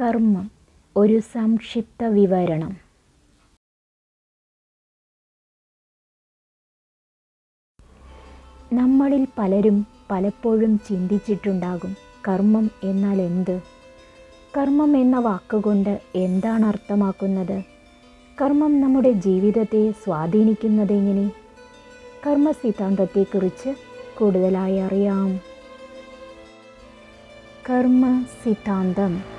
കർമ്മം ഒരു സംക്ഷിപ്ത വിവരണം. നമ്മളിൽ പലരും പലപ്പോഴും ചിന്തിച്ചിട്ടുണ്ടാകും കർമ്മം എന്നാൽ എന്ത്? കർമ്മം എന്ന വാക്കുകൊണ്ട് എന്താണ് അർത്ഥമാക്കുന്നത്? കർമ്മം നമ്മുടെ ജീവിതത്തെ സ്വാധീനിക്കുന്നതെങ്ങനെ കർമ്മ സിദ്ധാന്തത്തെക്കുറിച്ച് കൂടുതലായി അറിയാം. കർമ്മ സിദ്ധാന്തം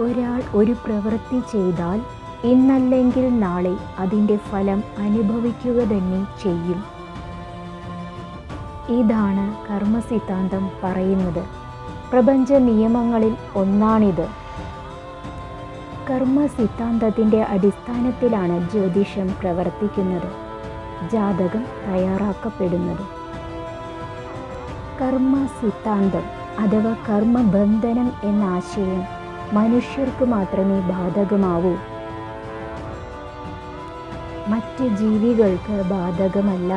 ഒരാൾ ഒരു പ്രവൃത്തി ചെയ്താൽ ഇന്നല്ലെങ്കിൽ നാളെ അതിന്റെ ഫലം അനുഭവിക്കുക തന്നെ ചെയ്യും. ഇതാണ് കർമ്മസിദ്ധാന്തം പറയുന്നത്. പ്രപഞ്ച നിയമങ്ങളിൽ ഒന്നാണിത്. കർമ്മ സിദ്ധാന്തത്തിന്റെ അടിസ്ഥാനത്തിലാണ് ജ്യോതിഷം പ്രവർത്തിക്കുന്നത്. ജാതകം തയ്യാറാക്കപ്പെടുന്നത്. കർമ്മ സിദ്ധാന്തം അഥവാ കർമ്മബന്ധനം എന്ന ആശയം മനുഷ്യർക്ക് മാത്രമേ ബാധകമാവൂ. മറ്റ് ജീവികൾക്ക് ബാധകമല്ല.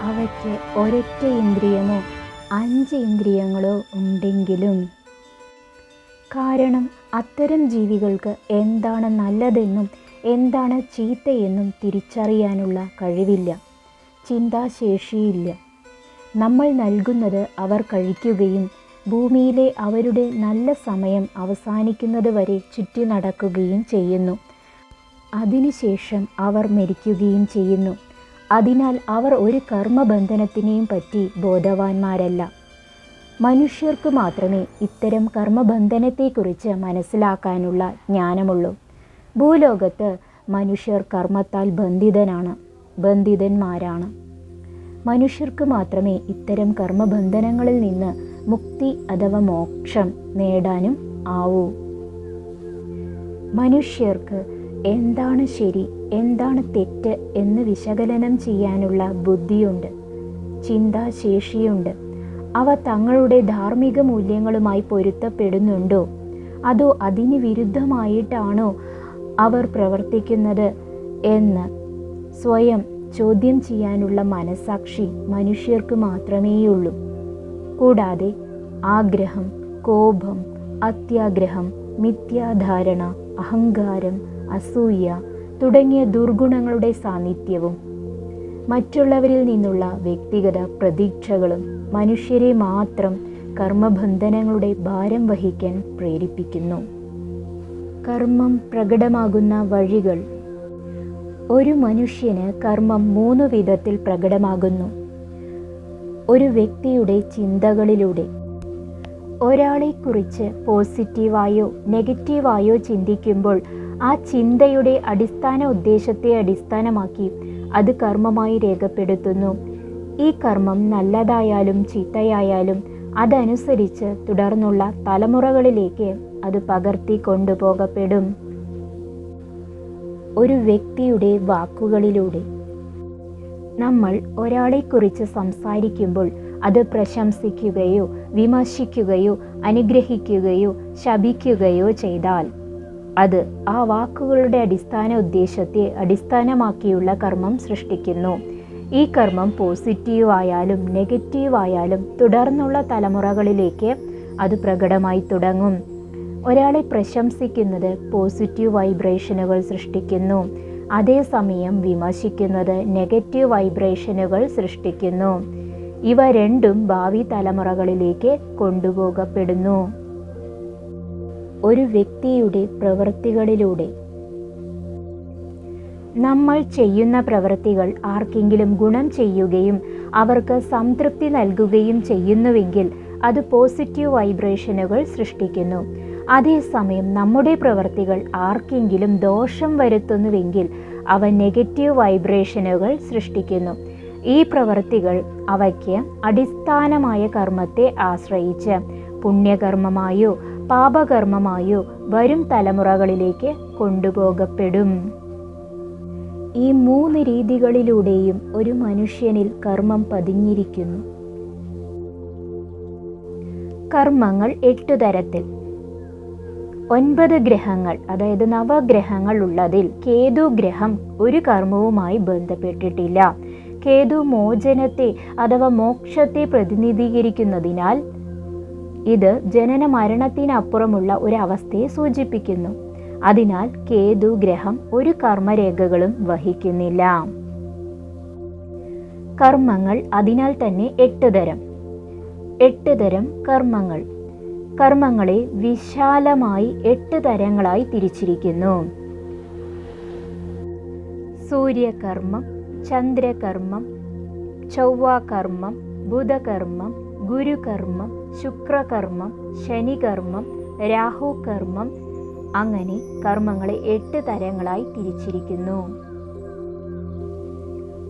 അവയ്ക്ക് ഒരൊറ്റ ഇന്ദ്രിയമോ അഞ്ച് ഇന്ദ്രിയങ്ങളോ ഉണ്ടെങ്കിലും. കാരണം അത്തരം ജീവികൾക്ക് എന്താണ് നല്ലതെന്നും എന്താണ് ചീത്തയെന്നും തിരിച്ചറിയാനുള്ള കഴിവില്ല. ചിന്താശേഷിയില്ല. നമ്മൾ നൽകുന്നത് അവർ കഴിക്കുകയും ഭൂമിയിലെ അവരുടെ നല്ല സമയം അവസാനിക്കുന്നത് വരെ ചുറ്റി നടക്കുകയും ചെയ്യുന്നു. അതിനുശേഷം അവർ മരിക്കുകയും ചെയ്യുന്നു. അതിനാൽ അവർ ഒരു കർമ്മബന്ധനത്തിനെയും പറ്റി ബോധവാന്മാരല്ല. മനുഷ്യർക്ക് മാത്രമേ ഇത്തരം കർമ്മബന്ധനത്തെക്കുറിച്ച് മനസ്സിലാക്കാനുള്ള ജ്ഞാനമുള്ളൂ. ഭൂലോകത്ത് മനുഷ്യർ കർമ്മത്താൽ ബന്ധിതനാണ് ബന്ധിതന്മാരാണ്. മനുഷ്യർക്ക് മാത്രമേ ഇത്തരം കർമ്മബന്ധനങ്ങളിൽ നിന്ന് മുക്തി അഥവാ മോക്ഷം നേടാനും ആവൂ. മനുഷ്യർക്ക് എന്താണ് ശരി എന്താണ് തെറ്റ് എന്ന് വിശകലനം ചെയ്യാനുള്ള ബുദ്ധിയുണ്ട് ചിന്താശേഷിയുണ്ട്. അവ തങ്ങളുടെ ധാർമ്മിക മൂല്യങ്ങളുമായി പൊരുത്തപ്പെടുന്നുണ്ടോ അതോ അതിന് വിരുദ്ധമായിട്ടാണോ അവർ പ്രവർത്തിക്കുന്നത് എന്ന് സ്വയം ചോദ്യം ചെയ്യാനുള്ള മനസാക്ഷി മനുഷ്യർക്ക് മാത്രമേയുള്ളൂ. കൂടാതെ ആഗ്രഹം കോപം അത്യാഗ്രഹം മിഥ്യാധാരണ അഹങ്കാരം അസൂയ തുടങ്ങിയ ദുർഗുണങ്ങളുടെ സാന്നിധ്യവും മറ്റുള്ളവരിൽ നിന്നുള്ള വ്യക്തിഗത പ്രതീക്ഷകളും മനുഷ്യരെ മാത്രം കർമ്മബന്ധനങ്ങളുടെ ഭാരം വഹിക്കാൻ പ്രേരിപ്പിക്കുന്നു. കർമ്മം പ്രകടമാകുന്ന വഴികൾ. ഒരു മനുഷ്യന് കർമ്മം മൂന്ന് വിധത്തിൽ പ്രകടമാകുന്നു. ഒരു വ്യക്തിയുടെ ചിന്തകളിലൂടെ. ഒരാളെക്കുറിച്ച് പോസിറ്റീവായോ നെഗറ്റീവായോ ചിന്തിക്കുമ്പോൾ ആ ചിന്തയുടെ അടിസ്ഥാന ഉദ്ദേശത്തെ അടിസ്ഥാനമാക്കി അത് കർമ്മമായി രേഖപ്പെടുത്തുന്നു. ഈ കർമ്മം നല്ലതായാലും ചീത്തയായാലും അതനുസരിച്ച് തുടർന്നുള്ള തലമുറകളിലേക്ക് അത് പകർത്തി കൊണ്ടുപോകപ്പെടും. ഒരു വ്യക്തിയുടെ വാക്കുകളിലൂടെ. നമ്മൾ ഒരാളെക്കുറിച്ച് സംസാരിക്കുമ്പോൾ അത് പ്രശംസിക്കുകയോ വിമർശിക്കുകയോ അനുഗ്രഹിക്കുകയോ ശപിക്കുകയോ ചെയ്താൽ അത് ആ വാക്കുകളുടെ അടിസ്ഥാന ഉദ്ദേശത്തെ അടിസ്ഥാനമാക്കിയുള്ള കർമ്മം സൃഷ്ടിക്കുന്നു. ഈ കർമ്മം പോസിറ്റീവ് ആയാലും നെഗറ്റീവ് ആയാലും തുടർന്നുള്ള തലമുറകളിലേക്ക് അത് പ്രകടമായി തുടങ്ങും. ഒരാളെ പ്രശംസിക്കുന്നത് പോസിറ്റീവ് വൈബ്രേഷനുകൾ സൃഷ്ടിക്കുന്നു. അതേസമയം വിമർശിക്കുന്നത് നെഗറ്റീവ് വൈബ്രേഷനുകൾ സൃഷ്ടിക്കുന്നു. ഇവ രണ്ടും ഭാവി തലമുറകളിലേക്ക് കൊണ്ടുപോകപ്പെടുന്നു. ഒരു വ്യക്തിയുടെ പ്രവൃത്തികളിലൂടെ. നമ്മൾ ചെയ്യുന്ന പ്രവൃത്തികൾ ആർക്കെങ്കിലും ഗുണം ചെയ്യുകയും അവർക്ക് സംതൃപ്തി നൽകുകയും ചെയ്യുന്നുവെങ്കിൽ അത് പോസിറ്റീവ് വൈബ്രേഷനുകൾ സൃഷ്ടിക്കുന്നു. അതേസമയം നമ്മുടെ പ്രവൃത്തികൾ ആർക്കെങ്കിലും ദോഷം വരുത്തുന്നുവെങ്കിൽ അവ നെഗറ്റീവ് വൈബ്രേഷനുകൾ സൃഷ്ടിക്കുന്നു. ഈ പ്രവൃത്തികൾ അവയ്ക്ക് അടിസ്ഥാനമായ കർമ്മത്തെ ആശ്രയിച്ച് പുണ്യകർമ്മമായോ പാപകർമ്മമായോ വരും തലമുറകളിലേക്ക് കൊണ്ടുപോകപ്പെടും. ഈ മൂന്ന് രീതികളിലൂടെയും ഒരു മനുഷ്യനിൽ കർമ്മം പതിഞ്ഞിരിക്കുന്നു. കർമ്മങ്ങൾ എട്ടു തരത്തിൽ ഒൻപത് ഗ്രഹങ്ങൾ അതായത് നവഗ്രഹങ്ങൾ ഉള്ളതിൽ കേതു ഗ്രഹം ഒരു കർമ്മവുമായി ബന്ധപ്പെട്ടിട്ടില്ല. കേതു മോചനത്തെ അഥവാ മോക്ഷത്തെ പ്രതിനിധീകരിക്കുന്നതിനാൽ ഇത് ജനന മരണത്തിനപ്പുറമുള്ള ഒരു അവസ്ഥയെ സൂചിപ്പിക്കുന്നു. അതിനാൽ കേതു ഗ്രഹം ഒരു കർമ്മരേഖകളും വഹിക്കുന്നില്ല. കർമ്മങ്ങൾ അതിനാൽ തന്നെ എട്ട് തരം. എട്ട് തരം കർമ്മങ്ങൾ. കർമ്മങ്ങളെ വിശാലമായി എട്ട് തരങ്ങളായി തിരിച്ചിരിക്കുന്നു. സൂര്യകർമ്മം ചന്ദ്രകർമ്മം ചൊവ്വാകർമ്മം ബുധകർമ്മം ഗുരുകർമ്മം ശുക്രകർമ്മം ശനികർമ്മം രാഹുകർമ്മം അങ്ങനെ കർമ്മങ്ങളെ എട്ട് തരങ്ങളായി തിരിച്ചിരിക്കുന്നു.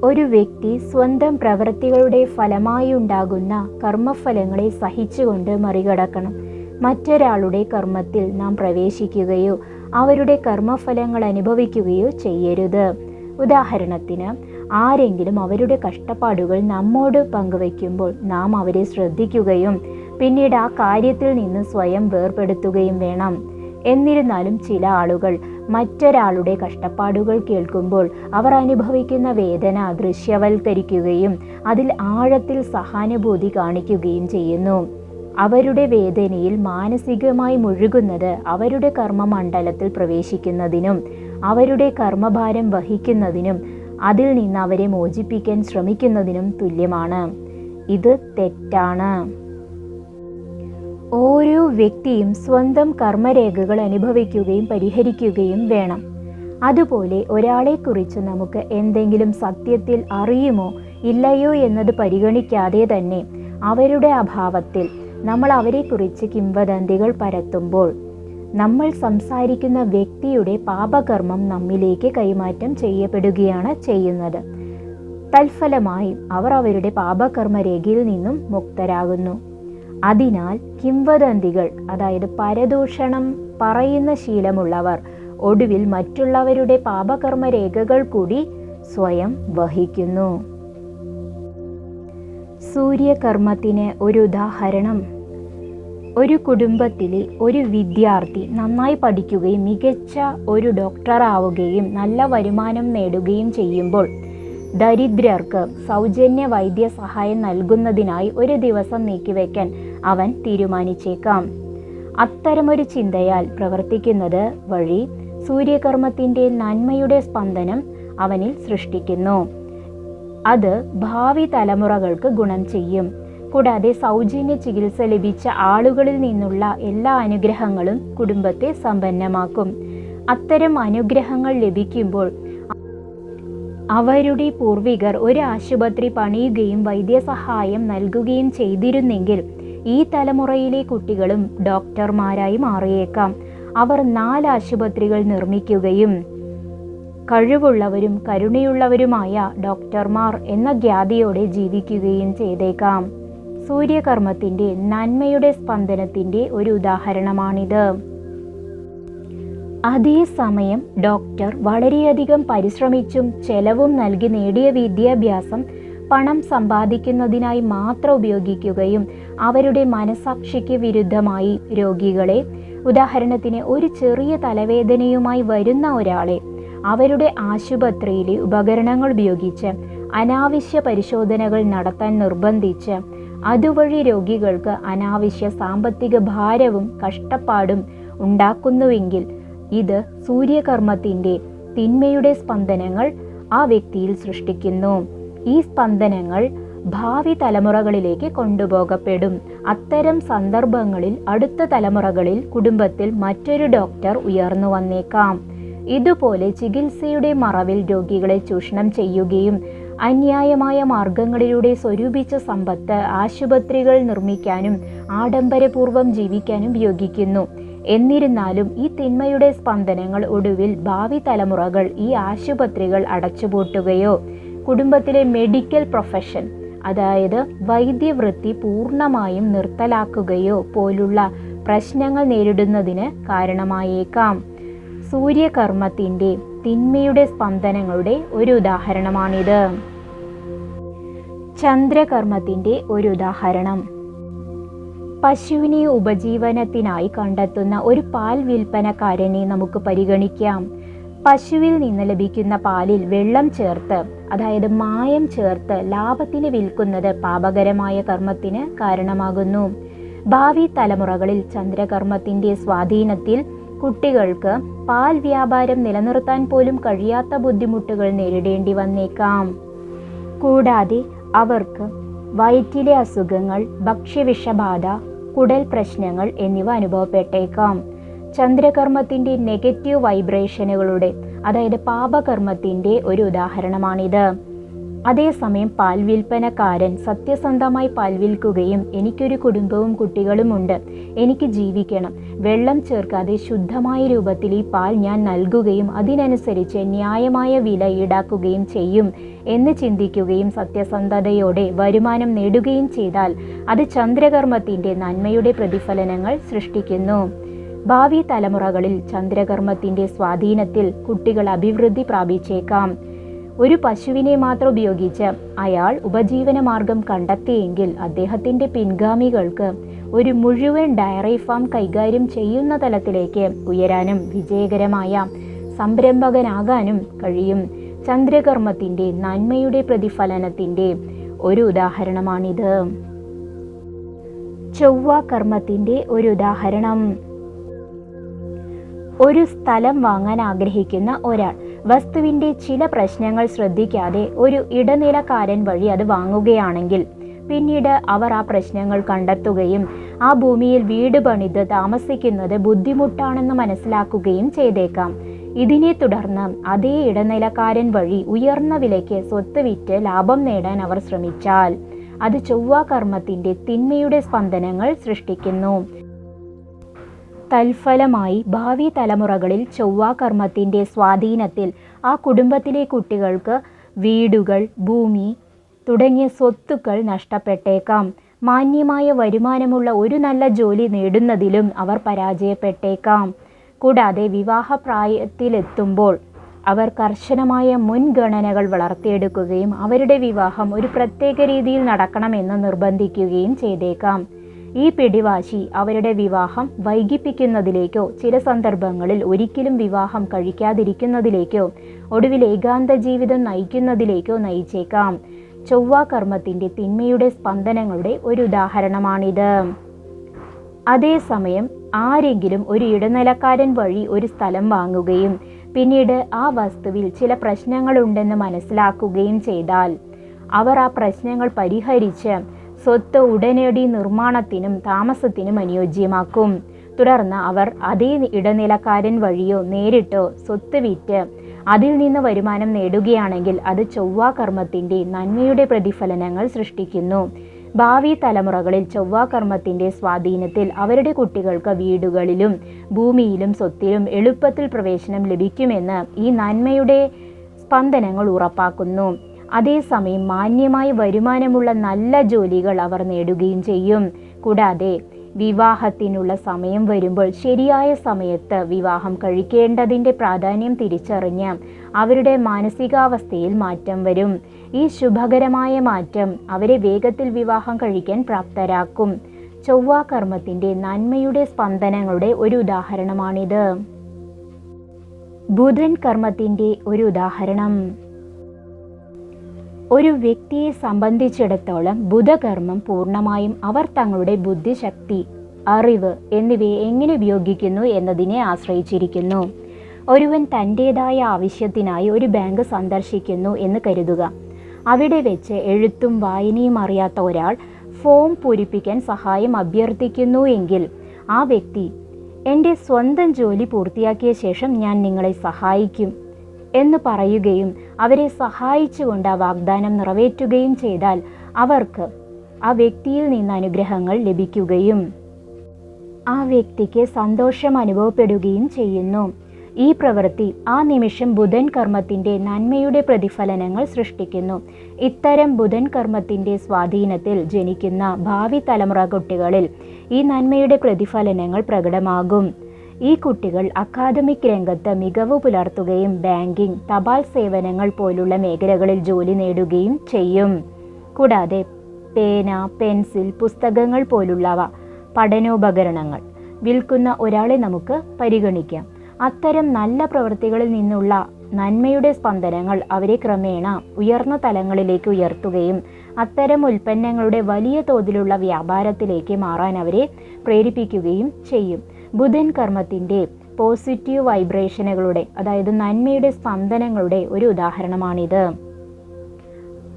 ഒരു വ്യക്തി സ്വന്തം പ്രവൃത്തികളുടെ ഫലമായി ഉണ്ടാകുന്ന കർമ്മഫലങ്ങളെ സഹിച്ചുകൊണ്ട് മറികടക്കണം. മറ്റൊരാളുടെ കർമ്മത്തിൽ നാം പ്രവേശിക്കുകയോ അവരുടെ കർമ്മഫലങ്ങൾ അനുഭവിക്കുകയോ ചെയ്യരുത്. ഉദാഹരണത്തിന് ആരെങ്കിലും അവരുടെ കഷ്ടപ്പാടുകൾ നമ്മോട് പങ്കുവയ്ക്കുമ്പോൾ നാം അവരെ ശ്രദ്ധിക്കുകയും പിന്നീട് ആ കാര്യത്തിൽ നിന്ന് സ്വയം വേർപെടുത്തുകയും വേണം. എന്നിരുന്നാലും ചില ആളുകൾ മറ്റൊരാളുടെ കഷ്ടപ്പാടുകൾ കേൾക്കുമ്പോൾ അവർ അനുഭവിക്കുന്ന വേദന ദൃശ്യവൽക്കരിക്കുകയും അതിൽ ആഴത്തിൽ സഹാനുഭൂതി കാണിക്കുകയും ചെയ്യുന്നു. അവരുടെ വേദനയിൽ മാനസികമായി മുഴുകുന്നത് അവരുടെ കർമ്മമണ്ഡലത്തിൽ പ്രവേശിക്കുന്നതിനും അവരുടെ കർമ്മഭാരം വഹിക്കുന്നതിനും അതിൽ നിന്ന് അവരെ മോചിപ്പിക്കാൻ ശ്രമിക്കുന്നതിനും തുല്യമാണ്. ഇത് തെറ്റാണ്. ഓരോ വ്യക്തിയും സ്വന്തം കർമ്മരേഖകൾ അനുഭവിക്കുകയും പരിഹരിക്കുകയും വേണം. അതുപോലെ ഒരാളെക്കുറിച്ച് നമുക്ക് എന്തെങ്കിലും സത്യത്തിൽ അറിയുമോ ഇല്ലയോ എന്നത് പരിഗണിക്കാതെ തന്നെ അവരുടെ അഭാവത്തിൽ നമ്മൾ അവരെക്കുറിച്ച് കിംവദന്തികൾ പരത്തുമ്പോൾ നമ്മൾ സംസാരിക്കുന്ന വ്യക്തിയുടെ പാപകർമ്മം നമ്മിലേക്ക് കൈമാറ്റം ചെയ്യപ്പെടുകയാണ് ചെയ്യുന്നത്. തൽഫലമായി അവർ അവരുടെ പാപകർമ്മ രേഖയിൽ നിന്നും മുക്തരാകുന്നു. അതിനാൽ കിംവദന്തികൾ അതായത് പരദൂഷണം പറയുന്ന ശീലമുള്ളവർ ഒടുവിൽ മറ്റുള്ളവരുടെ പാപകർമ്മ രേഖകൾ കൂടി സ്വയം വഹിക്കുന്നു. സൂര്യകർമ്മത്തിന് ഒരു ഉദാഹരണം. ഒരു കുടുംബത്തിലെ ഒരു വിദ്യാർത്ഥി നന്നായി പഠിക്കുകയും മികച്ച ഒരു ഡോക്ടറാവുകയും നല്ല വരുമാനം നേടുകയും ചെയ്യുമ്പോൾ ദരിദ്രർക്ക് സൗജന്യ വൈദ്യസഹായം നൽകുന്നതിനായി ഒരു ദിവസം നീക്കിവെക്കാൻ അവൻ തീരുമാനിച്ചേക്കാം. അത്തരമൊരു ചിന്തയാൽ പ്രവർത്തിക്കുന്നത് വഴി സൂര്യകർമ്മത്തിന്റെ നന്മയുടെ സ്പന്ദനം അവനിൽ സൃഷ്ടിക്കുന്നു. അത് ഭാവി തലമുറകൾക്ക് ഗുണം ചെയ്യും. കൂടാതെ സൗജന്യ ചികിത്സ ലഭിച്ച ആളുകളിൽ നിന്നുള്ള എല്ലാ അനുഗ്രഹങ്ങളും കുടുംബത്തെ സമ്പന്നമാക്കും. അത്തരം അനുഗ്രഹങ്ങൾ ലഭിക്കുമ്പോൾ അവരുടെ പൂർവികർ ഒരു ആശുപത്രി പണിയുകയും വൈദ്യസഹായം നൽകുകയും ചെയ്തിരുന്നെങ്കിൽ ഈ തലമുറയിലെ കുട്ടികളും ഡോക്ടർമാരായി മാറിയേക്കാം. അവർ നാല് ആശുപത്രികൾ നിർമ്മിക്കുകയും കഴിവുള്ളവരും കരുണയുള്ളവരുമായ ഡോക്ടർമാർ എന്ന ഖ്യാതിയോടെ ജീവിക്കുകയും ചെയ്തേക്കാം. സൂര്യകർമ്മത്തിന്റെ നന്മയുടെ സ്പന്ദനത്തിന്റെ ഒരു ഉദാഹരണമാണിത്. അതേസമയം ഡോക്ടർ വളരെയധികം പരിശ്രമിച്ചും ചെലവും നൽകി നേടിയ വിദ്യാഭ്യാസം പണം സമ്പാദിക്കുന്നതിനായി മാത്രം ഉപയോഗിക്കുകയും അവരുടെ മനസാക്ഷിക്ക് വിരുദ്ധമായി രോഗികളെ ഉദാഹരണത്തിന് ഒരു ചെറിയ തലവേദനയുമായി വരുന്ന ഒരാളെ അവരുടെ ആശുപത്രിയിലെ ഉപകരണങ്ങൾ ഉപയോഗിച്ച് അനാവശ്യ പരിശോധനകൾ നടത്താൻ നിർബന്ധിച്ച് അതുവഴി രോഗികൾക്ക് അനാവശ്യ സാമ്പത്തിക ഭാരവും കഷ്ടപ്പാടും ഉണ്ടാക്കുന്നുവെങ്കിൽ ഇത് സൂര്യകർമ്മത്തിന്റെ തിന്മയുടെ സ്പന്ദനങ്ങൾ ആ വ്യക്തിയിൽ സൃഷ്ടിക്കുന്നു. ഈ സ്പന്ദനങ്ങൾ ഭാവി തലമുറകളിലേക്ക് കൊണ്ടുപോകപ്പെടും. അത്തരം സന്ദർഭങ്ങളിൽ അടുത്ത തലമുറകളിൽ കുടുംബത്തിൽ മറ്റൊരു ഡോക്ടർ ഉയർന്നു വന്നേക്കാം. ഇതുപോലെ ചികിത്സയുടെ മറവിൽ രോഗികളെ ചൂഷണം ചെയ്യുകയും അന്യായമായ മാർഗങ്ങളിലൂടെ സ്വരൂപിച്ച സമ്പത്ത് ആശുപത്രികൾ നിർമ്മിക്കാനും ആഡംബരപൂർവം ജീവിക്കാനും ഉപയോഗിക്കുന്നു എന്നിരുന്നാലും ഈ തിന്മയുടെ സ്പന്ദനങ്ങൾ ഒടുവിൽ ഭാവി തലമുറകൾ ഈ ആശുപത്രികൾ അടച്ചുപൂട്ടുകയോ കുടുംബത്തിലെ മെഡിക്കൽ പ്രൊഫഷൻ അതായത് വൈദ്യവൃത്തി പൂർണമായും നിർത്തലാക്കുകയോ പോലുള്ള പ്രശ്നങ്ങൾ നേരിടുന്നതിന് കാരണമായേക്കാം. സൂര്യകർമ്മത്തിന്റെ തിന്മയുടെ സ്പന്ദനങ്ങളുടെ ഒരു ഉദാഹരണമാണിത്. ചന്ദ്രകർമ്മത്തിന്റെ ഒരു ഉദാഹരണം. പശുവിനെ ഉപജീവനത്തിനായി കണ്ടെത്തുന്ന ഒരു പാൽ വിൽപ്പനക്കാരനെ നമുക്ക് പരിഗണിക്കാം. പശുവിൽ നിന്ന് ലഭിക്കുന്ന പാലിൽ വെള്ളം ചേർത്ത് അതായത് മായം ചേർത്ത് ലാഭത്തിന് വിൽക്കുന്നത് പാപകരമായ കർമ്മത്തിന് കാരണമാകുന്നു. ഭാവി തലമുറകളിൽ ചന്ദ്രകർമ്മത്തിന്റെ സ്വാധീനത്തിൽ കുട്ടികൾക്ക് പാൽ വ്യാപാരം നിലനിർത്താൻ പോലും കഴിയാത്ത ബുദ്ധിമുട്ടുകൾ നേരിടേണ്ടി വന്നേക്കാം. കൂടാതെ അവർക്ക് വയറ്റിലെ അസുഖങ്ങൾ ഭക്ഷ്യവിഷബാധ കുടൽ പ്രശ്നങ്ങൾ എന്നിവ അനുഭവപ്പെട്ടേക്കാം. ചന്ദ്രകർമ്മത്തിന്റെ നെഗറ്റീവ് വൈബ്രേഷനുകളുടെ അതായത് പാപകർമ്മത്തിന്റെ ഒരു ഉദാഹരണമാണിത്. അതേസമയം പാൽ വിൽപ്പനക്കാരൻ സത്യസന്ധമായി പാൽ വിൽക്കുകയും എനിക്കൊരു കുടുംബവും കുട്ടികളുമുണ്ട്. എനിക്ക് ജീവിക്കണം. വെള്ളം ചേർക്കാതെ ശുദ്ധമായ രൂപത്തിൽ ഈ പാൽ ഞാൻ നൽകുകയും അതിനനുസരിച്ച് ന്യായമായ വില ഈടാക്കുകയും ചെയ്യും എന്ന് ചിന്തിക്കുകയും സത്യസന്ധതയോടെ വരുമാനം നേടുകയും ചെയ്താൽ അത് ചന്ദ്രകർമ്മത്തിന്റെ നന്മയുടെ പ്രതിഫലനങ്ങൾ സൃഷ്ടിക്കുന്നു. ഭാവി തലമുറകളിൽ ചന്ദ്രകർമ്മത്തിന്റെ സ്വാധീനത്തിൽ കുട്ടികൾ അഭിവൃദ്ധി പ്രാപിച്ചേക്കാം. ഒരു പശുവിനെ മാത്രം ഉപയോഗിച്ച് അയാൾ ഉപജീവനമാർഗം കണ്ടെത്തിയെങ്കിൽ അദ്ദേഹത്തിന്റെ പിൻഗാമികൾക്ക് ഒരു മുഴുവൻ ഡയറി ഫാം കൈകാര്യം ചെയ്യുന്ന തലത്തിലേക്ക് ഉയരാനും വിജയകരമായ സംരംഭകനാകാനും കഴിയും. ചന്ദ്രകർമ്മത്തിന്റെ നന്മയുടെ പ്രതിഫലനത്തിന്റെ ഒരു ഉദാഹരണമാണിത്. ചൊവ്വ കർമ്മത്തിന്റെ ഒരു ഉദാഹരണം. ഒരു സ്ഥലം വാങ്ങാൻ ആഗ്രഹിക്കുന്ന ഒരാൾ വസ്തുവിന്റെ ചില പ്രശ്നങ്ങൾ ശ്രദ്ധിക്കാതെ ഒരു ഇടനിലക്കാരൻ വഴി അത് വാങ്ങുകയാണെങ്കിൽ പിന്നീട് അവർ ആ പ്രശ്നങ്ങൾ കണ്ടെത്തുകയും ആ ഭൂമിയിൽ വീട് പണിത് താമസിക്കുന്നത് ബുദ്ധിമുട്ടാണെന്ന് മനസ്സിലാക്കുകയും ചെയ്തേക്കാം. ഇതിനെ തുടർന്ന് അതേ ഇടനിലക്കാരൻ വഴി ഉയർന്ന വിലയ്ക്ക് സ്വത്ത് വിറ്റ് ലാഭം നേടാൻ അവർ ശ്രമിച്ചാൽ അത് ചൊവ്വാ കർമ്മത്തിന്റെ തിന്മയുടെ സ്പന്ദനങ്ങൾ സൃഷ്ടിക്കുന്നു. തൽഫലമായി ഭാവി തലമുറകളിൽ ചൊവ്വാകർമ്മത്തിന്റെ സ്വാധീനത്തിൽ ആ കുടുംബത്തിലെ കുട്ടികൾക്ക് വീടുകൾ ഭൂമി തുടങ്ങിയ സ്വത്തുക്കൾ നഷ്ടപ്പെട്ടേക്കാം. മാന്യമായ വരുമാനമുള്ള ഒരു നല്ല ജോലി നേടുന്നതിലും അവർ പരാജയപ്പെട്ടേക്കാം. കൂടാതെ വിവാഹപ്രായത്തിലെത്തുമ്പോൾ അവർ കർശനമായ മുൻഗണനകൾ വളർത്തിയെടുക്കുകയും അവരുടെ വിവാഹം ഒരു പ്രത്യേക രീതിയിൽ നടക്കണമെന്ന് നിർബന്ധിക്കുകയും ചെയ്തേക്കാം. ഈ പിടിവാശി അവരുടെ വിവാഹം വൈകിപ്പിക്കുന്നതിലേക്കോ ചില സന്ദർഭങ്ങളിൽ ഒരിക്കലും വിവാഹം കഴിക്കാതിരിക്കുന്നതിലേക്കോ ഒടുവിൽ ഏകാന്ത ജീവിതം നയിക്കുന്നതിലേക്കോ നയിച്ചേക്കാം. ചൊവ്വ കർമ്മത്തിന്റെ തിന്മയുടെ സ്പന്ദനങ്ങളുടെ ഒരു ഉദാഹരണമാണിത്. അതേസമയം ആരെങ്കിലും ഒരു ഇടനിലക്കാരൻ വഴി ഒരു സ്ഥലം വാങ്ങുകയും പിന്നീട് ആ വസ്തുവിൽ ചില പ്രശ്നങ്ങളുണ്ടെന്ന് മനസ്സിലാക്കുകയും ചെയ്താൽ അവർ ആ പ്രശ്നങ്ങൾ പരിഹരിച്ച് സ്വത്ത് ഉടനടി നിർമ്മാണത്തിനും താമസത്തിനും അനുയോജ്യമാക്കും. തുടർന്ന് അവർ അതേ ഇടനിലക്കാരൻ വഴിയോ നേരിട്ടോ സ്വത്ത് വിറ്റ് അതിൽ നിന്ന് വരുമാനം നേടുകയാണെങ്കിൽ അത് ചൊവ്വാ കർമ്മത്തിന്റെ നന്മയുടെ പ്രതിഫലനങ്ങൾ സൃഷ്ടിക്കുന്നു. ഭാവി തലമുറകളിൽ ചൊവ്വാ കർമ്മത്തിന്റെ സ്വാധീനത്തിൽ അവരുടെ കുട്ടികൾക്ക് വീടുകളിലും ഭൂമിയിലും സ്വത്തിലും എളുപ്പത്തിൽ പ്രവേശനം ലഭിക്കുമെന്ന് ഈ നന്മയുടെ സ്പന്ദനങ്ങൾ ഉറപ്പാക്കുന്നു. അതേസമയം മാന്യമായ വരുമാനമുള്ള നല്ല ജോലികൾ അവർ നേടുകയും ചെയ്യും. കൂടാതെ വിവാഹത്തിനുള്ള സമയം വരുമ്പോൾ ശരിയായ സമയത്ത് വിവാഹം കഴിക്കേണ്ടതിന്റെ പ്രാധാന്യം തിരിച്ചറിഞ്ഞ് അവരുടെ മാനസികാവസ്ഥയിൽ മാറ്റം വരും. ഈ ശുഭകരമായ മാറ്റം അവരെ വേഗത്തിൽ വിവാഹം കഴിക്കാൻ പ്രാപ്തരാക്കും. ചൊവ്വ കർമ്മത്തിന്റെ നന്മയുടെ സ്പന്ദനങ്ങളുടെ ഒരു ഉദാഹരണമാണിത്. ബുധൻ കർമ്മത്തിന്റെ ഒരു ഉദാഹരണം. ഒരു വ്യക്തിയെ സംബന്ധിച്ചിടത്തോളം ബുധകർമ്മം പൂർണമായും അവർ തങ്ങളുടെ ബുദ്ധിശക്തി അറിവ് എന്നിവയെ എങ്ങനെ ഉപയോഗിക്കുന്നു എന്നതിനെ ആശ്രയിച്ചിരിക്കുന്നു. ഒരുവൻ തന്റേതായ ആവശ്യത്തിനായി ഒരു ബാങ്ക് സന്ദർശിക്കുന്നു എന്ന് കരുതുക. അവിടെ വെച്ച് എഴുത്തും വായനയും അറിയാത്ത ഒരാൾ ഫോം പൂരിപ്പിക്കാൻ സഹായം അഭ്യർത്ഥിക്കുന്നു എങ്കിൽ ആ വ്യക്തി എന്റെ സ്വന്തം ജോലി പൂർത്തിയാക്കിയ ശേഷം ഞാൻ നിങ്ങളെ സഹായിക്കും. എന്ന് പറയുകയും അവരെ സഹായിച്ചുകൊണ്ട് ആ വാഗ്ദാനം നിറവേറ്റുകയും ചെയ്താൽ അവർക്ക് ആ വ്യക്തിയിൽ നിന്ന് അനുഗ്രഹങ്ങൾ ലഭിക്കുകയും ആ വ്യക്തിക്ക് സന്തോഷം അനുഭവപ്പെടുകയും ചെയ്യുന്നു. ഈ പ്രവൃത്തി ആ നിമിഷം ബുധൻ കർമ്മത്തിന്റെ നന്മയുടെ പ്രതിഫലനങ്ങൾ സൃഷ്ടിക്കുന്നു. ഇത്തരം ബുധൻ കർമ്മത്തിന്റെ സ്വാധീനത്തിൽ ജനിക്കുന്ന ഭാവി തലമുറ കുട്ടികളിൽ ഈ നന്മയുടെ പ്രതിഫലനങ്ങൾ പ്രകടമാകും. ഈ കുട്ടികൾ അക്കാദമിക് രംഗത്ത് മികവ് പുലർത്തുകയും ബാങ്കിംഗ് തപാൽ സേവനങ്ങൾ പോലുള്ള മേഖലകളിൽ ജോലി നേടുകയും ചെയ്യും. കൂടാതെ പേന പെൻസിൽ പുസ്തകങ്ങൾ പോലുള്ളവ പഠനോപകരണങ്ങൾ വിൽക്കുന്ന ഒരാളെ നമുക്ക് പരിഗണിക്കാം. അത്തരം നല്ല പ്രവൃത്തികളിൽ നിന്നുള്ള നന്മയുടെ സ്പന്ദനങ്ങൾ അവരെ ക്രമേണ ഉയർന്ന തലങ്ങളിലേക്ക് ഉയർത്തുകയും അത്തരം ഉൽപ്പന്നങ്ങളുടെ വലിയ തോതിലുള്ള വ്യാപാരത്തിലേക്ക് മാറാൻ അവരെ പ്രേരിപ്പിക്കുകയും ചെയ്യും. ബുധൻ കർമ്മത്തിന്റെ പോസിറ്റീവ് വൈബ്രേഷനുകളുടെ അതായത് നന്മയുടെ സ്പന്ദനങ്ങളുടെ ഒരു ഉദാഹരണമാണിത്.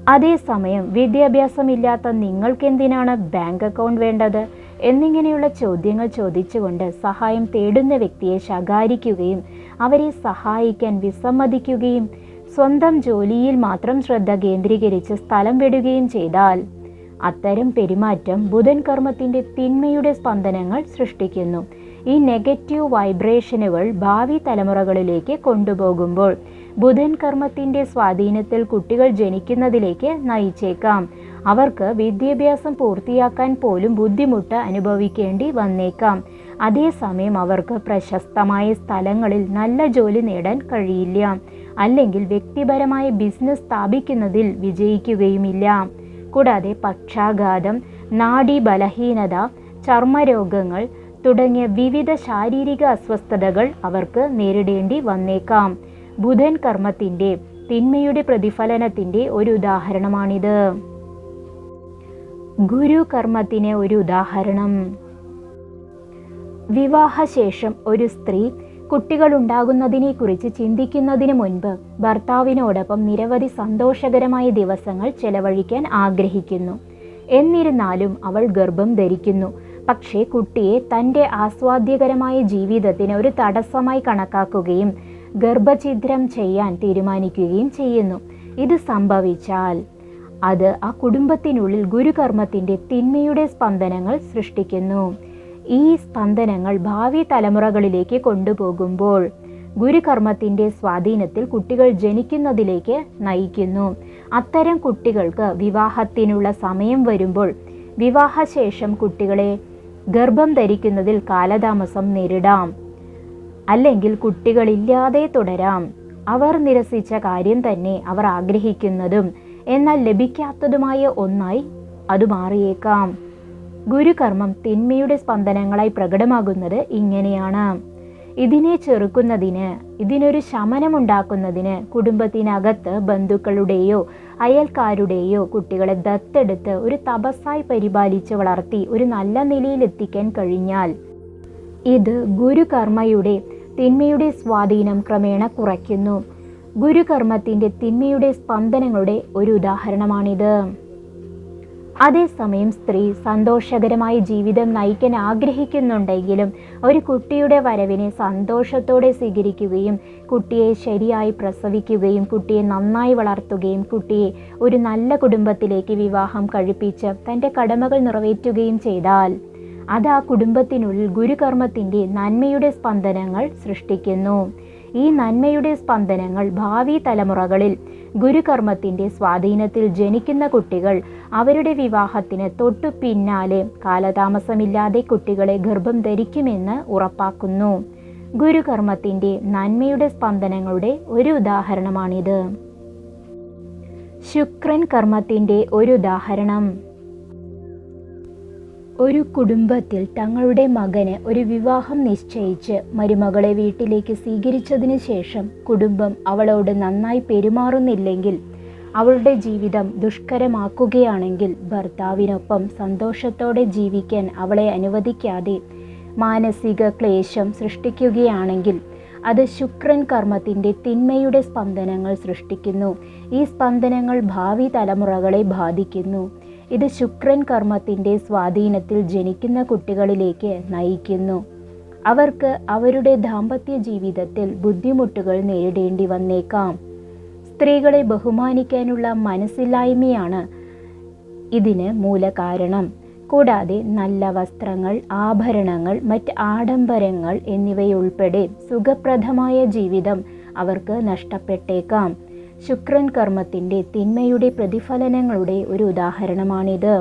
അതേസമയം വിദ്യാഭ്യാസമില്ലാത്ത നിങ്ങൾക്കെന്തിനാണ് ബാങ്ക് അക്കൗണ്ട് വേണ്ടത്? എന്നിങ്ങനെയുള്ള ചോദ്യങ്ങൾ ചോദിച്ചുകൊണ്ട് സഹായം തേടുന്ന വ്യക്തിയെ ശകാരിക്കുകയും അവരെ സഹായിക്കാൻ വിസമ്മതിക്കുകയും സ്വന്തം ജോലിയിൽ മാത്രം ശ്രദ്ധ കേന്ദ്രീകരിച്ച് സ്ഥലം വിടുകയും ചെയ്താൽ അത്തരം പെരുമാറ്റം ബുധൻ കർമ്മത്തിന്റെ തിന്മയുടെ സ്പന്ദനങ്ങൾ സൃഷ്ടിക്കുന്നു. ഈ നെഗറ്റീവ് വൈബ്രേഷനുകൾ ഭാവി തലമുറകളിലേക്ക് കൊണ്ടുപോകുമ്പോൾ ബുധൻ കർമ്മത്തിന്റെ സ്വാധീനത്തിൽ കുട്ടികൾ ജനിക്കുന്നതിലേക്ക് നയിച്ചേക്കാം. അവർക്ക് വിദ്യാഭ്യാസം പൂർത്തിയാക്കാൻ പോലും ബുദ്ധിമുട്ട് അനുഭവിക്കേണ്ടി വന്നേക്കാം. അതേസമയം അവർക്ക് പ്രശസ്തമായ സ്ഥലങ്ങളിൽ നല്ല ജോലി നേടാൻ കഴിയില്ല. അല്ലെങ്കിൽ വ്യക്തിപരമായ ബിസിനസ് സ്ഥാപിക്കുന്നതിൽ വിജയിക്കുകയുമില്ല. കൂടാതെ പക്ഷാഘാതം നാഡീ ബലഹീനത ചർമ്മരോഗങ്ങൾ തുടങ്ങിയ വിവിധ ശാരീരിക അസ്വസ്ഥതകൾ അവർക്ക് നേരിടേണ്ടി വന്നേക്കാം. ബുധൻ കർമ്മത്തിന്റെ തിന്മയുടെ പ്രതിഫലനത്തിന്റെ ഒരു ഉദാഹരണമാണിത്. ഗുരു കർമ്മത്തിന് ഒരു ഉദാഹരണം. വിവാഹശേഷം ഒരു സ്ത്രീ കുട്ടികളുണ്ടാകുന്നതിനെക്കുറിച്ച് ചിന്തിക്കുന്നതിന് മുൻപ് ഭർത്താവിനോടൊപ്പം നിരവധി സന്തോഷകരമായ ദിവസങ്ങൾ ചെലവഴിക്കാൻ ആഗ്രഹിക്കുന്നു. എന്നിരുന്നാലും അവൾ ഗർഭം ധരിക്കുന്നു. പക്ഷേ കുട്ടിയെ തന്റെ ആസ്വാദ്യകരമായ ജീവിതത്തിന് ഒരു തടസ്സമായി കണക്കാക്കുകയും ഗർഭഛിദ്രം ചെയ്യാൻ തീരുമാനിക്കുകയും ചെയ്യുന്നു. ഇത് സംഭവിച്ചാൽ അത് ആ കുടുംബത്തിനുള്ളിൽ ഗുരുകർമ്മത്തിന്റെ തിന്മയുടെ സ്പന്ദനങ്ങൾ സൃഷ്ടിക്കുന്നു. ഈ സ്പന്ദനങ്ങൾ ഭാവി തലമുറകളിലേക്ക് കൊണ്ടുപോകുമ്പോൾ ഗുരുകർമ്മത്തിന്റെ സ്വാധീനത്തിൽ കുട്ടികൾ ജനിക്കുന്നതിലേക്ക് നയിക്കുന്നു. അത്തരം കുട്ടികൾക്ക് വിവാഹത്തിനുള്ള സമയം വരുമ്പോൾ വിവാഹശേഷം കുട്ടികളെ ഗർഭം ധരിക്കുന്നതിൽ കാലതാമസം നേരിടാം. അല്ലെങ്കിൽ കുട്ടികളില്ലാതെ തുടരാം. അവർ നിരസിച്ച കാര്യം തന്നെ അവർ ആഗ്രഹിക്കുന്നതും എന്നാൽ ലഭിക്കാത്തതുമായ ഒന്നായി അത് മാറിയേക്കാം. ഗുരുകർമ്മം തിന്മയുടെ സ്പന്ദനങ്ങളായി പ്രകടമാകുന്നത് ഇങ്ങനെയാണ്. ഇതിനെ ചെറുക്കുന്നതിന് ഇതിനൊരു ശമനമുണ്ടാക്കുന്നതിന് കുടുംബത്തിനകത്ത് ബന്ധുക്കളുടെയോ അയൽക്കാരുടെയോ കുട്ടികളെ ദത്തെടുത്ത് ഒരു തപസ്സായി പരിപാലിച്ച് വളർത്തി ഒരു നല്ല നിലയിലെത്തിക്കാൻ കഴിഞ്ഞാൽ ഇത് ഗുരുകർമ്മയുടെ തിന്മയുടെ സ്വാധീനം ക്രമേണ കുറയ്ക്കുന്നു. ഗുരുകർമ്മത്തിന്റെ തിന്മയുടെ സ്പന്ദനങ്ങളുടെ ഒരു ഉദാഹരണമാണിത്. അതേസമയം സ്ത്രീ സന്തോഷകരമായ ജീവിതം നയിക്കാൻ ആഗ്രഹിക്കുന്നുണ്ടെങ്കിലും ഒരു കുട്ടിയുടെ വരവിനെ സന്തോഷത്തോടെ സ്വീകരിക്കുകയും കുട്ടിയെ ശരിയായി പ്രസവിക്കുകയും കുട്ടിയെ നന്നായി വളർത്തുകയും കുട്ടിയെ ഒരു നല്ല കുടുംബത്തിലേക്ക് വിവാഹം കഴിപ്പിച്ച് തന്റെ കടമകൾ നിറവേറ്റുകയും ചെയ്താൽ അത് ആ കുടുംബത്തിനുള്ളിൽ ഗുരുകർമ്മത്തിന്റെ നന്മയുടെ സ്പന്ദനങ്ങൾ സൃഷ്ടിക്കുന്നു. ഈ നന്മയുടെ സ്പന്ദനങ്ങൾ ഭാവി തലമുറകളിൽ ഗുരുകർമ്മത്തിന്റെ സ്വാധീനത്തിൽ ജനിക്കുന്ന കുട്ടികൾ അവരുടെ വിവാഹത്തിന് തൊട്ടു പിന്നാലെ കാലതാമസമില്ലാതെ കുട്ടികളെ ഗർഭം ധരിക്കുമെന്ന് ഉറപ്പാക്കുന്നു. ഗുരുകർമ്മത്തിന്റെ നന്മയുടെ സ്പന്ദനങ്ങളുടെ ഒരു ഉദാഹരണമാണിത്. ശുക്രൻ കർമ്മത്തിന്റെ ഒരു ഉദാഹരണം. ഒരു കുടുംബത്തിൽ തങ്ങളുടെ മകന് ഒരു വിവാഹം നിശ്ചയിച്ച് മരുമകളെ വീട്ടിലേക്ക് സ്വീകരിച്ചതിന് ശേഷം കുടുംബം അവളോട് നന്നായി പെരുമാറുന്നില്ലെങ്കിൽ അവളുടെ ജീവിതം ദുഷ്കരമാക്കുകയാണെങ്കിൽ ഭർത്താവിനൊപ്പം സന്തോഷത്തോടെ ജീവിക്കാൻ അവളെ അനുവദിക്കാതെ മാനസിക ക്ലേശം സൃഷ്ടിക്കുകയാണെങ്കിൽ അത് ശുക്രൻ കർമ്മത്തിന്റെ തിന്മയുടെ സ്പന്ദനങ്ങൾ സൃഷ്ടിക്കുന്നു. ഈ സ്പന്ദനങ്ങൾ ഭാവി തലമുറകളെ ബാധിക്കുന്നു. ഇത് ശുക്രൻ കർമ്മത്തിന്റെ സ്വാധീനത്തിൽ ജനിക്കുന്ന കുട്ടികളിലേക്ക് നയിക്കുന്നു. അവർക്ക് അവരുടെ ദാമ്പത്യ ജീവിതത്തിൽ ബുദ്ധിമുട്ടുകൾ നേരിടേണ്ടി വന്നേക്കാം. സ്ത്രീകളെ ബഹുമാനിക്കാനുള്ള മനസ്സില്ലായ്മയാണ് ഇതിന് മൂലകാരണം. കൂടാതെ നല്ല വസ്ത്രങ്ങൾ ആഭരണങ്ങൾ മറ്റ് ആഡംബരങ്ങൾ എന്നിവയുൾപ്പെടെ സുഖപ്രദമായ ജീവിതം അവർക്ക് നഷ്ടപ്പെട്ടേക്കാം. ശുക്രൻ കർമ്മത്തിന്റെ തിന്മയുടെ പ്രതിഫലനങ്ങളുടെ ഒരു ഉദാഹരണമാണിത്.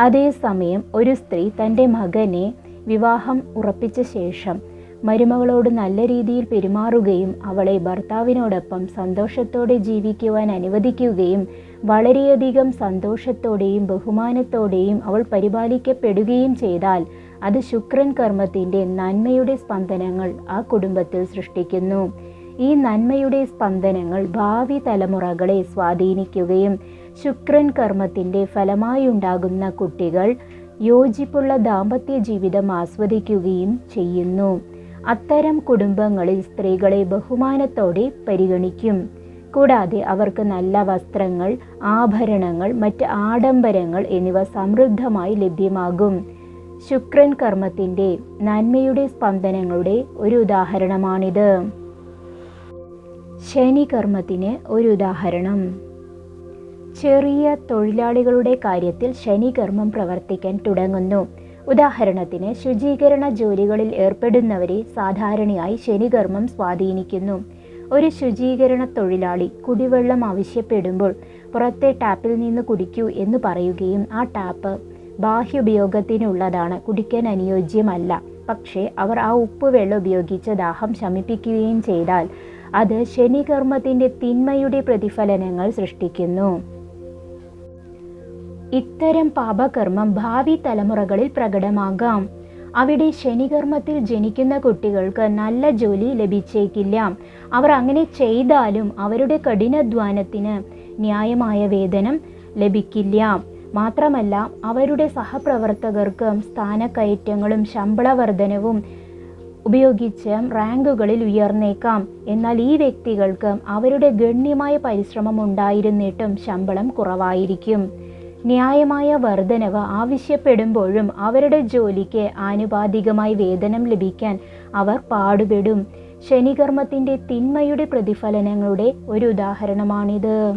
അതേസമയം ഒരു സ്ത്രീ തന്റെ മകനെ വിവാഹം ഉറപ്പിച്ച ശേഷം മരുമകളോട് നല്ല രീതിയിൽ പെരുമാറുകയും അവളെ ഭർത്താവിനോടൊപ്പം സന്തോഷത്തോടെ ജീവിക്കുവാൻ അനുവദിക്കുകയും വളരെയധികം സന്തോഷത്തോടെയും ബഹുമാനത്തോടെയും അവൾ പരിപാലിക്കപ്പെടുകയും ചെയ്താൽ അത് ശുക്രൻ കർമ്മത്തിന്റെ നന്മയുടെ സ്പന്ദനങ്ങൾ ആ കുടുംബത്തിൽ സൃഷ്ടിക്കുന്നു. ഈ നന്മയുടെ സ്പന്ദനങ്ങൾ ഭാവി തലമുറകളെ സ്വാധീനിക്കുകയും ശുക്രൻ കർമ്മത്തിന്റെ ഫലമായുണ്ടാകുന്ന കുട്ടികൾ യോജിപ്പുള്ള ദാമ്പത്യ ജീവിതം ആസ്വദിക്കുകയും ചെയ്യുന്നു. അത്തരം കുടുംബങ്ങളിൽ സ്ത്രീകളെ ബഹുമാനത്തോടെ പരിഗണിക്കും. കൂടാതെ അവർക്ക് നല്ല വസ്ത്രങ്ങൾ ആഭരണങ്ങൾ മറ്റ് ആഡംബരങ്ങൾ എന്നിവ സമൃദ്ധമായി ലഭ്യമാകും. ശുക്രൻ കർമ്മത്തിന്റെ നന്മയുടെ സ്പന്ദനങ്ങളുടെ ഒരു ഉദാഹരണമാണിത്. ശനി കർമ്മത്തിന് ഒരു ഉദാഹരണം. ചെറിയ തൊഴിലാളികളുടെ കാര്യത്തിൽ ശനികർമ്മം പ്രവർത്തിക്കാൻ തുടങ്ങുന്നു. ഉദാഹരണത്തിന് ശുചീകരണ ജോലികളിൽ ഏർപ്പെടുന്നവരെ സാധാരണയായി ശനികർമ്മം സ്വാധീനിക്കുന്നു. ഒരു ശുചീകരണ തൊഴിലാളി കുടിവെള്ളം ആവശ്യപ്പെടുമ്പോൾ പുറത്തെ ടാപ്പിൽ നിന്ന് കുടിക്കൂ എന്ന് പറയുകയും ആ ടാപ്പ് ബാഹ്യുപയോഗത്തിനുള്ളതാണ്. കുടിക്കാൻ അനുയോജ്യമല്ല. പക്ഷേ അവർ ആ ഉപ്പ് വെള്ളം ഉപയോഗിച്ച് ദാഹം ശമിപ്പിക്കുകയും ചെയ്താൽ അത് ശനികർമ്മത്തിന്റെ തിന്മയുടെ പ്രതിഫലനങ്ങൾ സൃഷ്ടിക്കുന്നു. ഇത്തരം പാപകർമ്മം ഭാവി തലമുറകളിൽ പ്രകടമാകാം. അവിടെ ശനികർമ്മത്തിൽ ജനിക്കുന്ന കുട്ടികൾക്ക് നല്ല ജോലി ലഭിച്ചേക്കില്ല. അവർ അങ്ങനെ ചെയ്താലും അവരുടെ കഠിനാധ്വാനത്തിന് ന്യായമായ വേതനം ലഭിക്കില്ല. മാത്രമല്ല അവരുടെ സഹപ്രവർത്തകർക്ക് സ്ഥാനക്കയറ്റങ്ങളും ശമ്പള വർധനവും ഉപയോഗിച്ച് റാങ്കുകളിൽ ഉയർന്നേക്കാം. എന്നാൽ ഈ വ്യക്തികൾക്ക് അവരുടെ ഗണ്യമായ പരിശ്രമം ഉണ്ടായിരുന്നിട്ടും ശമ്പളം കുറവായിരിക്കും. ന്യായമായ വർധനവ് ആവശ്യപ്പെടുമ്പോഴും അവരുടെ ജോലിക്ക് ആനുപാതികമായി വേതനം ലഭിക്കാൻ അവർ പാടുപെടും. ശനികർമ്മത്തിന്റെ തിന്മയുടെ പ്രതിഫലനങ്ങളുടെ ഒരു ഉദാഹരണമാണിത്.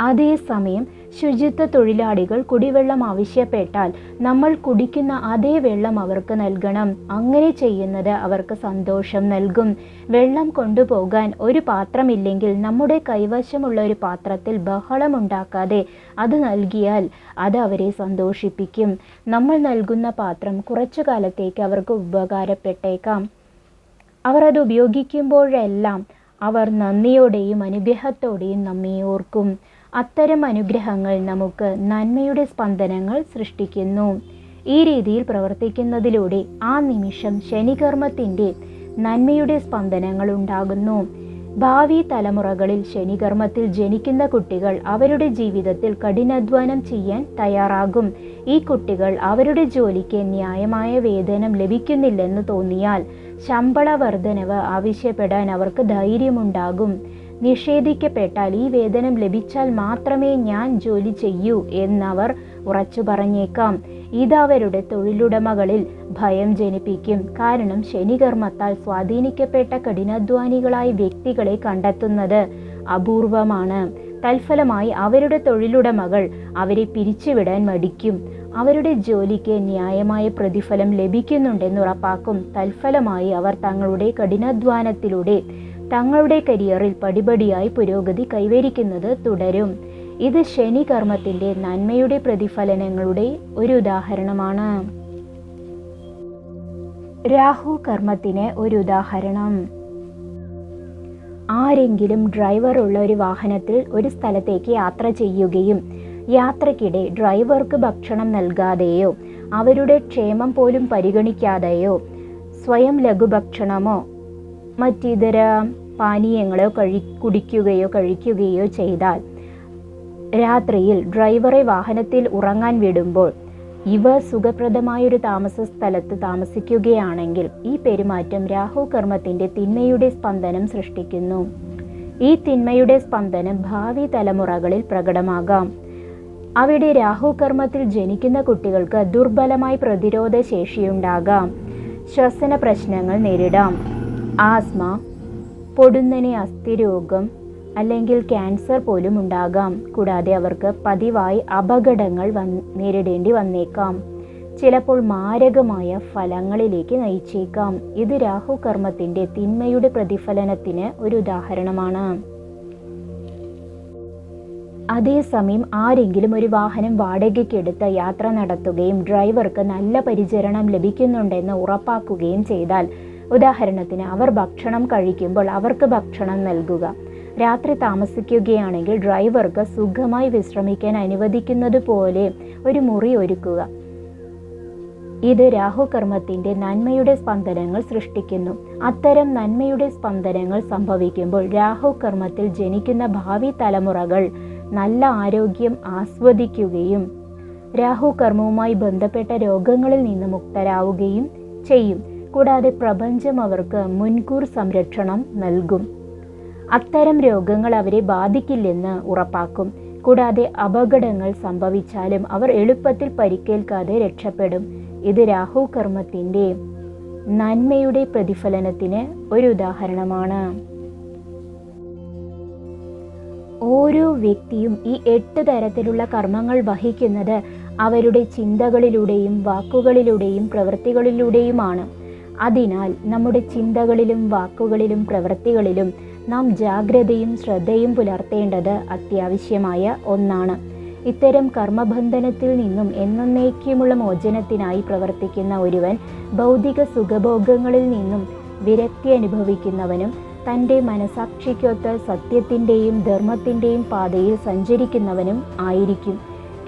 അതേസമയം ശുചിത്വ തൊഴിലാളികൾ കുടിവെള്ളം ആവശ്യപ്പെട്ടാൽ നമ്മൾ കുടിക്കുന്ന അതേ വെള്ളം അവർക്ക് നൽകണം. അങ്ങനെ ചെയ്യുന്നത് അവർക്ക് സന്തോഷം നൽകും. വെള്ളം കൊണ്ടുപോകാൻ ഒരു പാത്രമില്ലെങ്കിൽ നമ്മുടെ കൈവശമുള്ള ഒരു പാത്രത്തിൽ ബഹളമുണ്ടാക്കാതെ അത് നൽകിയാൽ അത് അവരെ സന്തോഷിപ്പിക്കും. നമ്മൾ നൽകുന്ന പാത്രം കുറച്ചു കാലത്തേക്ക് അവർക്ക് ഉപകാരപ്പെട്ടേക്കാം. അവർ അത് ഉപയോഗിക്കുമ്പോഴെല്ലാം അവർ നന്ദിയോടെയും അനുഗ്രഹത്തോടെയും നമ്മെ ഓർക്കും. അത്തരം അനുഗ്രഹങ്ങൾ നമുക്ക് നന്മയുടെ സ്പന്ദനങ്ങൾ സൃഷ്ടിക്കുന്നു. ഈ രീതിയിൽ പ്രവർത്തിക്കുന്നതിലൂടെ ആ നിമിഷം ശനികർമ്മത്തിന്റെ നന്മയുടെ സ്പന്ദനങ്ങൾ ഉണ്ടാകുന്നു. ഭാവി തലമുറകളിൽ ശനികർമ്മത്തിൽ ജനിക്കുന്ന കുട്ടികൾ അവരുടെ ജീവിതത്തിൽ കഠിനാധ്വാനം ചെയ്യാൻ തയ്യാറാകും. ഈ കുട്ടികൾ അവരുടെ ജോലിക്ക് ന്യായമായ വേതനം ലഭിക്കുന്നില്ലെന്ന് തോന്നിയാൽ ശമ്പള വർധനവ് ആവശ്യപ്പെടാൻ അവർക്ക് ധൈര്യമുണ്ടാകും. നിഷേധിക്കപ്പെട്ടാൽ ഈ വേതനം ലഭിച്ചാൽ മാത്രമേ ഞാൻ ജോലി ചെയ്യൂ എന്നവർ ഉറച്ചു പറഞ്ഞേക്കാം. ഇത് അവരുടെ തൊഴിലുടമകളിൽ ഭയം ജനിപ്പിക്കും. കാരണം ശനികർമ്മത്താൽ സ്വാധീനിക്കപ്പെട്ട കഠിനാധ്വാനികളായ വ്യക്തികളെ കണ്ടെത്തുന്നത് അപൂർവമാണ്. തൽഫലമായി അവരുടെ തൊഴിലുടമകൾ അവരെ പിരിച്ചുവിടാൻ മടിക്കും. അവരുടെ ജോലിക്ക് ന്യായമായ പ്രതിഫലം ലഭിക്കുന്നുണ്ടെന്ന് ഉറപ്പാക്കും. തൽഫലമായി അവർ തങ്ങളുടെ കഠിനാധ്വാനത്തിലൂടെ തങ്ങളുടെ കരിയറിൽ പടിപടിയായി പുരോഗതി കൈവരിക്കുന്നത് തുടരും. ഇത് ശനി കർമ്മത്തിന്റെ നന്മയുടെ പ്രതിഫലനങ്ങളുടെ ഒരു ഉദാഹരണമാണ്. രാഹു കർമ്മത്തിന് ഒരു ഉദാഹരണം. ആരെങ്കിലും ഡ്രൈവർ ഉള്ള ഒരു വാഹനത്തിൽ ഒരു സ്ഥലത്തേക്ക് യാത്ര ചെയ്യുകയും യാത്രക്കിടെ ഡ്രൈവർക്ക് ഭക്ഷണം നൽകാതെയോ അവരുടെ ക്ഷേമം പോലും പരിഗണിക്കാതെയോ സ്വയം ലഘുഭക്ഷണമോ മറ്റിതര പാനീയങ്ങളോ കഴി കുടിക്കുകയോ കഴിക്കുകയോ ചെയ്താൽ രാത്രിയിൽ ഡ്രൈവറെ വാഹനത്തിൽ ഉറങ്ങാൻ വിടുമ്പോൾ ഇവ സുഖപ്രദമായൊരു താമസ സ്ഥലത്ത് താമസിക്കുകയാണെങ്കിൽ ഈ പെരുമാറ്റം രാഹു കർമ്മത്തിന്റെ തിന്മയുടെ സ്പന്ദനം സൃഷ്ടിക്കുന്നു. ഈ തിന്മയുടെ സ്പന്ദനം ഭാവി തലമുറകളിൽ പ്രകടമാകാം. അവിടെ രാഹു കർമ്മത്തിൽ ജനിക്കുന്ന കുട്ടികൾക്ക് ദുർബലമായി പ്രതിരോധ ശേഷിയുണ്ടാകാം. ശ്വസന പ്രശ്നങ്ങൾ നേരിടാം. ആസ്മ പൊടുന്നനെ അസ്ഥിരോഗം അല്ലെങ്കിൽ ക്യാൻസർ പോലും ഉണ്ടാകാം. കൂടാതെ അവർക്ക് പതിവായി അപകടങ്ങൾ വന്ന് നേരിടേണ്ടി വന്നേക്കാം. ചിലപ്പോൾ മാരകമായ ഫലങ്ങളിലേക്ക് നയിച്ചേക്കാം. ഇത് രാഹു കർമ്മത്തിന്റെ തിന്മയുടെ പ്രതിഫലനത്തിന് ഒരു ഉദാഹരണമാണ്. അതേസമയം ആരെങ്കിലും ഒരു വാഹനം വാടകയ്ക്കെടുത്ത് യാത്ര നടത്തുകയും ഡ്രൈവർക്ക് നല്ല പരിചരണം ലഭിക്കുന്നുണ്ടെന്ന് ഉറപ്പാക്കുകയും ചെയ്താൽ ഉദാഹരണത്തിന് അവർ ഭക്ഷണം കഴിക്കുമ്പോൾ അവർക്ക് ഭക്ഷണം നൽകുക. രാത്രി താമസിക്കുകയാണെങ്കിൽ ഡ്രൈവർക്ക് സുഖമായി വിശ്രമിക്കാൻ അനുവദിക്കുന്നത് പോലെ ഒരു മുറി ഒരുക്കുക. ഇത് രാഹുകർമ്മത്തിന്റെ നന്മയുടെ സ്പന്ദനങ്ങൾ സൃഷ്ടിക്കുന്നു. അത്തരം നന്മയുടെ സ്പന്ദനങ്ങൾ സംഭവിക്കുമ്പോൾ രാഹുകർമ്മത്തിൽ ജനിക്കുന്ന ഭാവി തലമുറകൾ നല്ല ആരോഗ്യം ആസ്വദിക്കുകയും രാഹുകർമ്മവുമായി ബന്ധപ്പെട്ട രോഗങ്ങളിൽ നിന്ന് മുക്തരാവുകയും ചെയ്യും. കൂടാതെ പ്രപഞ്ചം അവർക്ക് മുൻകൂർ സംരക്ഷണം നൽകും. അത്തരം രോഗങ്ങൾ അവരെ ബാധിക്കില്ലെന്ന് ഉറപ്പാക്കും. കൂടാതെ അപകടങ്ങൾ സംഭവിച്ചാലും അവർ എളുപ്പത്തിൽ പരിക്കേൽക്കാതെ രക്ഷപ്പെടും. ഇത് രാഹു കർമ്മത്തിന്റെ നന്മയുടെ പ്രതിഫലനത്തിന് ഒരു ഉദാഹരണമാണ്. ഓരോ വ്യക്തിയും ഈ എട്ട് തരത്തിലുള്ള കർമ്മങ്ങൾ വഹിക്കുന്നത് അവരുടെ ചിന്തകളിലൂടെയും വാക്കുകളിലൂടെയും പ്രവൃത്തികളിലൂടെയുമാണ്. അതിനാൽ നമ്മുടെ ചിന്തകളിലും വാക്കുകളിലും പ്രവൃത്തികളിലും നാം ജാഗ്രതയും ശ്രദ്ധയും പുലർത്തേണ്ടത് അത്യാവശ്യമായ ഒന്നാണ്. ഇത്തരം കർമ്മബന്ധനത്തിൽ നിന്നും എന്നേക്കുമുള്ള മോചനത്തിനായി പ്രവർത്തിക്കുന്ന ഒരുവൻ ഭൗതിക സുഖഭോഗങ്ങളിൽ നിന്നും വിരക്തി അനുഭവിക്കുന്നവനും തന്റെ മനസാക്ഷിക്കൊത്ത് സത്യത്തിന്റെയും ധർമ്മത്തിന്റെയും പാതയിൽ സഞ്ചരിക്കുന്നവനും ആയിരിക്കും.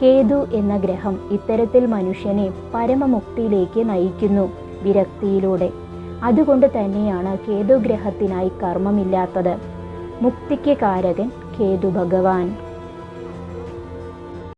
കേതു എന്ന ഗ്രഹം ഇത്തരത്തിൽ മനുഷ്യനെ പരമമുക്തിയിലേക്ക് നയിക്കുന്നു. വിരക്തിയിലൂടെ. അതുകൊണ്ട് തന്നെയാണ് കേതുഗ്രഹത്തിനായി കർമ്മമില്ലാത്തത്. മുക്തിക്ക് കാരകൻ കേതു ഭഗവാൻ